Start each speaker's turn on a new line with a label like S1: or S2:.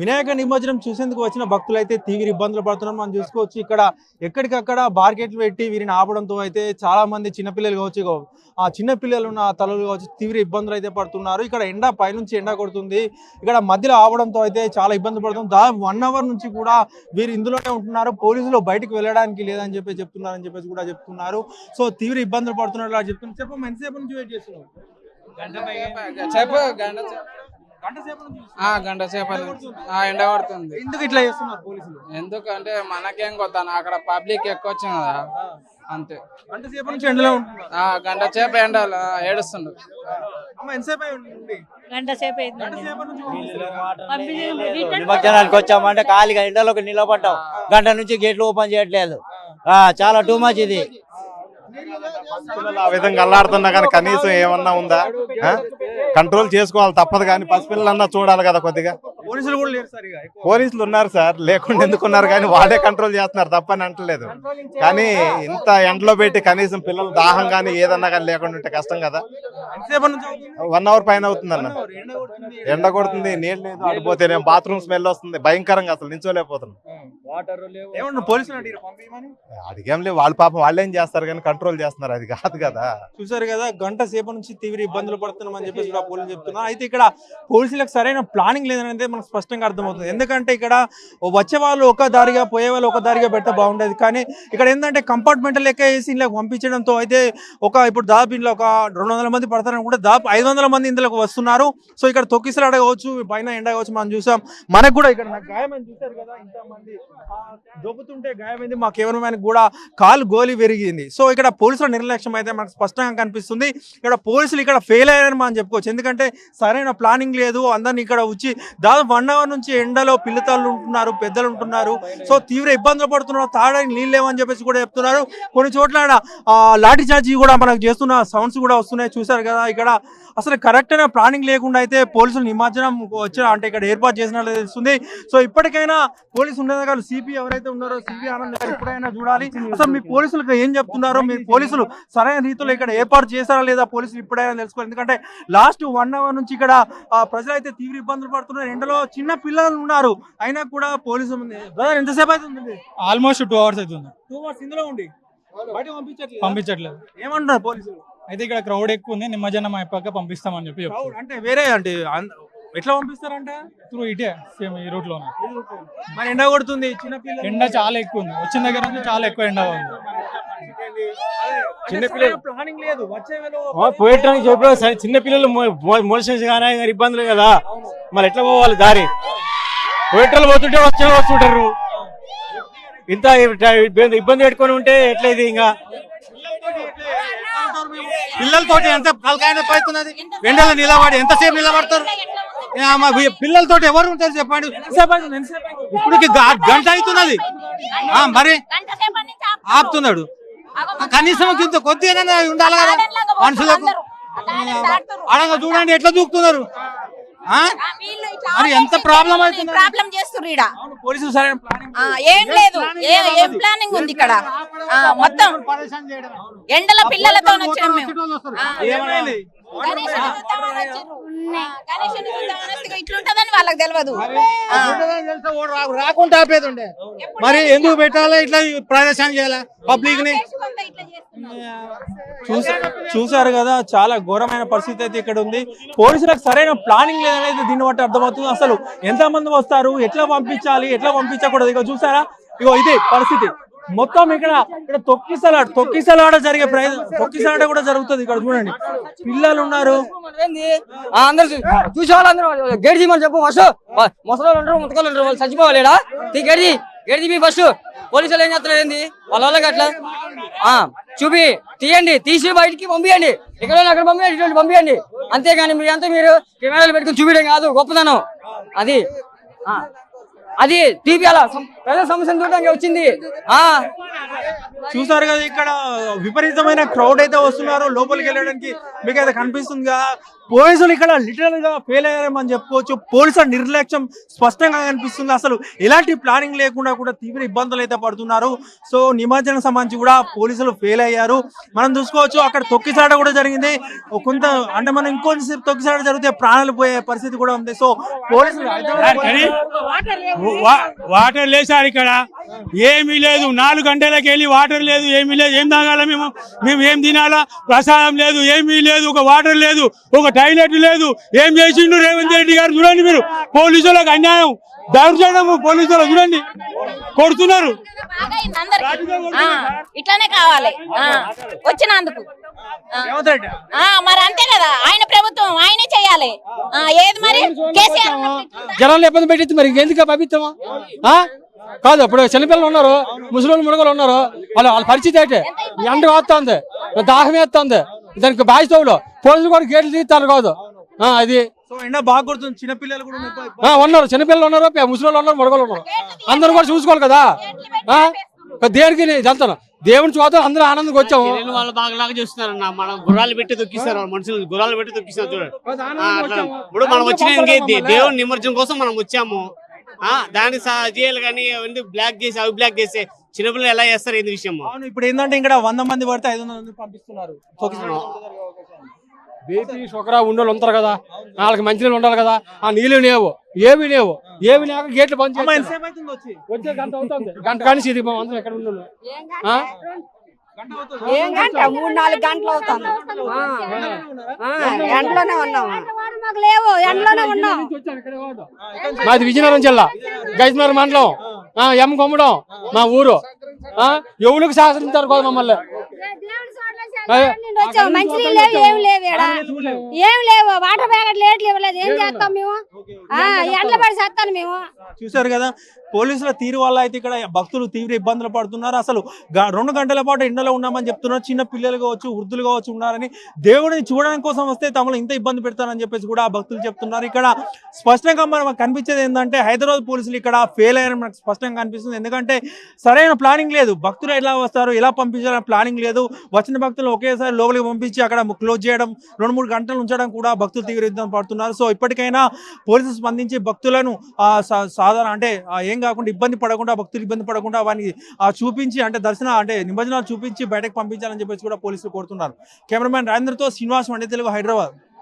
S1: వినాయక నిమజ్జనం చూసేందుకు వచ్చిన భక్తులు అయితే తీవ్ర ఇబ్బందులు పడుతున్నారు మనం చూసుకోవచ్చు ఇక్కడ ఎక్కడికక్కడ బార్కెట్లు పెట్టి వీరిని ఆపడంతో అయితే చాలా మంది చిన్నపిల్లలు కావచ్చు ఆ చిన్న పిల్లలు ఉన్న తలలు కావచ్చు తీవ్ర ఇబ్బందులు అయితే పడుతున్నారు. ఇక్కడ ఎండ పైనుంచి ఎండ కొడుతుంది. ఇక్కడ మధ్యలో ఆవడంతో అయితే చాలా ఇబ్బంది పడుతుంది దాదాపు వన్ అవర్ నుంచి కూడా వీరు ఇందులోనే ఉంటున్నారు. పోలీసులు బయటకు వెళ్ళడానికి లేదని చెప్పి చెప్తున్నారని చెప్పేసి కూడా చెప్తున్నారు. సో తీవ్ర ఇబ్బందులు పడుతున్నారు అలా చెప్తున్నారు. చెప్పమ్మా ఎంతసేపు నుంచి వెయిట్ చేస్తున్నావు?
S2: చెప్ప గంట
S1: గంట సేపు నుంచి
S2: ఆ, గంట సేపు ఆ, ఎండ పడుతుంది
S1: ఎందుకు ఇట్లా చేస్తున్నారు పోలీసులు?
S2: ఎందుకంటే మనకేం కొత్త అక్కడ పబ్లిక్ ఎక్కువ వచ్చింది కదా అంతే.
S1: గంట సేపు నుంచి ఎండలో
S2: గంట సేపు ఎండ ఏడుస్తుండు.
S1: అమ్మ ఎంతసేపు అయి ఉంది
S3: గంట సేపు
S1: గంట
S3: అయిందండి
S1: సేపు నుంచి పంపిస్తున్నారు.
S3: రిటర్న్
S4: నిమజ్జనానికి వచ్చామంటే ఖాళీగా ఎండలోకి నిలబడ్డాం. గంట నుంచి గేట్లు ఓపెన్ చేయట్లేదు. ఆ, చాలా టూ మచ్ ఇది.
S5: ఆ విధంగా అల్లాడుతున్నా కానీ కనీసం ఏమన్నా ఉందా ఆ? కంట్రోల్ చేసుకోవాలి తప్పదు కానీ పసిపిల్లలన్నా చూడాలి కదా కొద్దిగా
S1: పోలీసులు కూడా లేరు. సార్ ఇక ఎక్కువ.
S5: పోలీసులు ఉన్నారు సార్ లేకుండా ఎందుకు ఉన్నారు కానీ వాళ్ళే కంట్రోల్ చేస్తున్నారు తప్పని అంటలేదు. కానీ ఇంత ఎండలో పెట్టి కనీసం పిల్లలు దాహం కానీ ఏదన్నా కానీ లేకుండా ఉంటే కష్టం కదా? వన్ అవర్ పైన అవుతుంది అన్న
S1: ఎండ కొడుతుంది.
S5: నీళ్ళు లేదు అడిపోతే నేను బాత్రూమ్ స్మెల్ వస్తుంది భయంకరంగా అసలు నించోలేకపోతున్నాం
S1: ఏమన్నా పోలీసులు
S5: లేదు వాళ్ళ పాపం వాళ్ళేం చేస్తారు కానీ కంట్రోల్ చేస్తున్నారు. అది కాదు కదా.
S1: చూసారు కదా గంట సేపు నుంచి తీవ్ర ఇబ్బందులు పడుతున్నామని చెప్పేసి పోలీసులు చెప్తున్నారు. అయితే ఇక్కడ పోలీసులకు సరైన ప్లానింగ్ లేదని అయితే మనకు స్పష్టంగా అర్థమవుతుంది. ఎందుకంటే ఇక్కడ వచ్చే వాళ్ళు ఒక దారిగా పోయే వాళ్ళు ఒక దారిగా పెడితే బాగుండేది. కానీ ఇక్కడ ఏంటంటే కంపార్ట్మెంట్ లెక్క వేసి ఇంట్లో పంపించడంతో అయితే ఒక ఇప్పుడు దాదాపు ఇంట్లో ఒక రెండు వందల మంది పడతారనుకుంటే దాదాపు ఐదు వందల మంది ఇందులోకి వస్తున్నారు. సో ఇక్కడ తొక్కిసలాడ కావచ్చు పైన ఎండ కావచ్చు మనం చూసాం. మనకు కూడా ఇక్కడ నాకు గాయమైంది చూసారు కదా ఇంతమంది. ఆ, దొబ్బుతుంటే గాయమైంది. మా కెమెరామ్యాన్ కూడా కాలు గోలి పెరిగింది సో ఇక్కడ పోలీసుల నిర్లక్ష్యం అయితే మనకు స్పష్టంగా కనిపిస్తుంది. ఇక్కడ పోలీసులు ఇక్కడ ఫెయిల్ అయ్యారని మనం చెప్పుకోవచ్చు. ఎందుకంటే సరైన ప్లానింగ్ లేదు. అందరిని ఇక్కడ వచ్చి దాదాపు వన్ అవర్ నుంచి ఎండలో పిల్లతలు ఉంటున్నారు పెద్దలు ఉంటున్నారు. సో తీవ్ర ఇబ్బందులు పడుతున్నారు. తాగడానికి నీళ్ళు లేవని చెప్పేసి కూడా చెప్తున్నారు. కొన్ని చోట్ల లాఠీ చార్జీ కూడా మనకు చేస్తున్న సౌండ్స్ కూడా వస్తున్నాయి. చూసారు కదా ఇక్కడ. అసలు కరెక్ట్ అయిన ప్లానింగ్ లేకుండా అయితే పోలీసులు నిమజ్జనం వచ్చిన అంటే ఇక్కడ ఏర్పాటు చేసినట్లు తెలుస్తుంది. సో ఇప్పటికైనా పోలీసు కాదు సిపి ఎవరైతే ఉన్నారో సిపి ఆనంద్ గారు ఇప్పుడైనా చూడాలి. అసలు మీ పోలీసులకు ఏం చెప్తున్నారో? మీ పోలీసులు సరైన రీతిలో ఇక్కడ ఏర్పాటు చేశారా లేదా పోలీసులు ఇప్పుడైనా తెలుసుకోవాలి. ఎందుకంటే లాస్ట్ వన్ అవర్ నుంచి ఇక్కడ ప్రజలైతే ప్రజలు అయితే తీవ్ర ఇబ్బందులు పడుతున్నారు. ఎండలో చిన్న పిల్లలు ఉన్నారు. అయినా కూడా పోలీసు ఉంది. బ్రదర్ ఎంతసేపు అవుతుంది?
S6: ఆల్మోస్ట్ టూ అవర్స్ అవుతుంది.
S1: టూ అవర్స్ ఇందులో ఉండి. బయట పంపించట్లేదు?
S6: పంపించట్లేదు.
S1: ఏమంటున్నారు పోలీసులు?
S6: అయితే ఇక్కడ క్రౌడ్ ఎక్కువ ఉంది. నిమజ్జనం అయిపోయాక పంపిస్తామని చెప్పి
S1: Crowd అంటే వేరే అంటే ఎట్లా పంపిస్తారంటే?
S6: త్రూ ఇటే సేమ్ ఈ రూట్లోనే.
S1: మరి ఎండ కొడుతుంది చిన్న పిల్లలు
S6: ఎండ చాలా ఎక్కువ ఉంది. వచ్చిన దగ్గర నుంచి చాలా ఎక్కువ ఎండ ఉంది.
S1: చిన్న పిల్లలు ప్లానింగ్ లేదు. వచ్చే
S4: పోయటానికి చెప్పిన చిన్న పిల్లలు మోషన్స్ కానీ ఇబ్బందులు కదా. మరి ఎట్లా పోవాలి దారి? పోయేటోళ్ళు పోతుంటే వచ్చే వస్తుంటారు ఇంత ఇబ్బంది ఇబ్బంది పెట్టుకొని ఉంటే ఎట్లా ఇది ఇంకా?
S1: పిల్లలతోటి ఎంత అవుతున్నది ఎండలో నిలబడి ఎంతసేపు నిలబడతారు? పిల్లలతోటి ఎవరు ఉంటారు చెప్పండి? ఇప్పటికి గంట అవుతున్నది. ఆ, మరి ఆపుతున్నాడు. కనీసం ఇంత కొద్దిగా ఉండాలి కదా మనుషులకు. అడగ చూడండి ఎట్లా దూకుతున్నారు? మరి ఎంత ప్రాబ్లం అవుతుంది?
S7: ప్రాబ్లం చేస్తుర్రు ఈడ.
S1: పోలీసులు సరైన
S7: ఏం లేదు. ఏ- ప్లానింగ్ ఉంది ఇక్కడ? ఆ, మొత్తం ఎండల పిల్లలతో వచ్చినాం మేము. ఆ, వాళ్ళకి తెలియదు
S1: రాకుండా ఆపేది ఉండే మరి ఎందుకు పెట్టాలి? ఇట్లా ప్రదర్శన చేయాలి? పబ్లిక్ని? చూసారు కదా చాలా ఘోరమైన పరిస్థితి అయితే ఇక్కడ ఉంది. పోలీసులకు సరైన ప్లానింగ్ లేదనేది దీన్ని బట్టి అర్థమవుతుంది. అసలు ఎంత మంది వస్తారు? ఎట్లా పంపించాలి? ఎట్లా పంపించకూడదు? ఇక చూసారా? ఇగో ఇది పరిస్థితి. మొత్తం ఇక్కడ ఇక్కడ తొక్కిసలాట తొక్కిసలాట జరిగే ప్రయత్నం తొక్కిసలాట కూడా జరుగుతుంది ఇక్కడ చూడండి. పిల్లలు ఉన్నారు
S8: ఏంది? ఆ, అందరు చూసే వాళ్ళందరూ గేట్ తీయమని చెప్పు ఫస్ట్ ముసలి ఉంటారు ముతకలు ఉంటారు వాళ్ళు చచ్చిపోవాలేడా తీ గేట్ తీ గేట్ తీపి ఫస్ట్ పోలీసులు ఏం చేస్తారు ఏంది? వాళ్ళ వాళ్ళకి అట్లా? ఆ, చూపి తీయండి తీసి బయటికి పంపించండి ఇక్కడ అక్కడ పంపించండి ఇటువంటి పంపించండి అంతేగాని మీరు అంతా మీరు కెమెరాలు పెట్టుకుని చూపించడం కాదు గొప్పదనం అది. అది తీపియాల ప్రజల సమస్యను చూడడానికి వచ్చింది. ఆ.
S1: చూసారు కదా ఇక్కడ విపరీతమైన క్రౌడ్ అయితే వస్తున్నారు. లోపలికి వెళ్ళడానికి మీకు అయితే కనిపిస్తుంది కదా పోలీసులు ఇక్కడ లిటరల్గా ఫెయిల్ అయ్యారని చెప్పుకోవచ్చు పోలీసుల నిర్లక్ష్యం స్పష్టంగా కనిపిస్తుంది. అసలు ఎలాంటి ప్లానింగ్ లేకుండా కూడా తీవ్ర ఇబ్బందులు అయితే పడుతున్నారు. సో నిమజ్జనం సంబంధించి కూడా పోలీసులు ఫెయిల్ అయ్యారు. మనం చూసుకోవచ్చు అక్కడ తొక్కిసాట కూడా జరిగింది. కొంత అంటే మనం ఇంకొంచెంసేపు తొక్కిసాట జరిగితే ప్రాణాలు పోయే పరిస్థితి కూడా ఉంది. సో పోలీసులు
S3: వాటర్ లేదు ఇక్కడ. ఏమీ లేదు. నాలుగు గంటలకు వెళ్ళి వాటర్ లేదు ఏమీ లేదు. ఏం తాగాల మేము? మేము ఏం తినాలా? ప్రసాదం లేదు ఏమీ లేదు. ఒక వాటర్ లేదు ఒక టాయిలెట్ లేదు. ఏం చేసిండు రేవంత్ రెడ్డి గారు చూడండి మీరు. పోలీసులకు అన్యాయం. దౌర్జన్యం పోలీసులు చూడండి. కొడుతున్నారు.
S7: ఇట్లానే కావాలి. ఆ, వచ్చినందుకు. మరి అంతే కదా. ఆయన ప్రభుత్వం ఆయనే చేయాలి. ఆ, ఏది మరి? కేసీఆర్?
S8: జనాలు ఇబ్బంది పెట్టింది మరి. ఎందుకు పవిత్రమా? ఆ? కాదు ఇప్పుడు చిన్నపిల్లలు ఉన్నారు ముసలి ముడగలు ఉన్నారు. వాళ్ళ వాళ్ళ పరిస్థితి ఏంటి? ఎండ వస్తుంది దాహం వేస్తుంది దానికి బాధ్యతలు పోలీసులు కూడా గేట్లు తీస్తారు కాదు. ఆ, అది.
S1: బాగా కొడుతుంది. చిన్నపిల్లలు కూడా
S8: ఉన్నారు. చిన్నపిల్లలు ఉన్నారు ముసలి ఉన్నారు ముడగలు ఉన్నారు. అందరూ కూడా చూసుకోవాలి కదా. ఆ? దేనికి వెళ్తాను. దేవుని చూద్దాం అందరూ ఆనందంగా వచ్చాము.
S9: వాళ్ళు బాగా చూస్తున్నారు అన్న మనం గుర్రాలు పెట్టి తొక్కిస్తారు మనుషులు గుర్రాలు పెట్టి తొక్కిస్తారు చూడండి. ఇప్పుడు మనం వచ్చిన దేవుని నిమజ్జనం కోసం మనం వచ్చాము. దానికి సా- చేయాలి కానీ అవన్నీ బ్లాక్ చేసి అవి బ్లాక్ చేసి చిన్నపిల్లలు ఎలా చేస్తారు ఏంది విషయం
S1: అవును ఇప్పుడు ఏంటంటే ఇక్కడ వంద మంది పడితే ఐదు వందల మంది పంపిస్తున్నారు.
S8: బీపీ షుగర్ ఉండోళ్ళు ఉంటారు కదా. వాళ్ళకి మంచినీళ్ళు ఉండాలి కదా. ఆ నీళ్ళు లేవు ఏమి లేవు. ఏమి లేక గేట్లు బంద్ చేసి
S1: వచ్చి?
S8: గంట అవుతుంది. గంట కానీ ఇది అందరం ఎక్కడ ఆ?
S10: ఏం గంట? మూడు నాలుగు గంటలు ఆ, ఎండలోనే ఉన్నాము మాకు లేవు ఎండలోనే ఉన్నాం.
S8: మాది విజయనగరం జిల్లా. గైజ్మర్ మండలం. ఆ, ఎం కొమ్మడం? మా ఊరు. ఎవరికి శాసనిస్తారు కదా మమ్మల్ని?
S10: మంచినీళ్ళు లేవు ఏం లేవు ఏం లేవు. వాటర్ ప్యాకెట్ లేట్లు ఇవ్వలేదు. ఏం చేస్తాం మేము? ఆ, ఎండలో పడి చేస్తాను మేము.
S1: చూశారు కదా? పోలీసుల తీరు వల్ల అయితే ఇక్కడ భక్తులు తీవ్ర ఇబ్బందులు పడుతున్నారు. అసలు రెండు గంటల పాటు ఎండలో ఉన్నామని చెప్తున్నారు. చిన్న పిల్లలు కావచ్చు వృద్ధులు కావచ్చు ఉన్నారని. దేవుడిని చూడడానికి కోసం వస్తే తమను ఇంత ఇబ్బంది పెడతారని చెప్పేసి కూడా భక్తులు చెప్తున్నారు. ఇక్కడ స్పష్టంగా మనం కనిపించేది ఏంటంటే హైదరాబాద్ పోలీసులు ఇక్కడ ఫెయిల్ అయ్యారని మనకు స్పష్టంగా కనిపిస్తుంది. ఎందుకంటే సరైన ప్లానింగ్ లేదు. భక్తులు ఎలా వస్తారు ఎలా పంపించాలని ప్లానింగ్ లేదు. వచ్చిన భక్తులు ఒకేసారి లోపలికి పంపించి అక్కడ క్లోజ్ చేయడం రెండు మూడు గంటలు ఉంచడం కూడా భక్తులు తీవ్ర ఇబ్బంది పడుతున్నారు. సో ఇప్పటికైనా పోలీసులు స్పందించి భక్తులను ఆ, సాధారణ అంటే ఏం కాకుండా ఇబ్బంది పడకుండా భక్తులు ఇబ్బంది పడకుండా వారిని ఆ, చూపించి అంటే దర్శన అంటే నిమజ్జనాలు చూపించి బయటకు పంపించాలని చెప్పేసి కూడా పోలీసులు కోరుతున్నారు. కెమెరామెన్ రాజేంద్రతో శ్రీనివాస్ వండే తెలుగు హైదరాబాద్.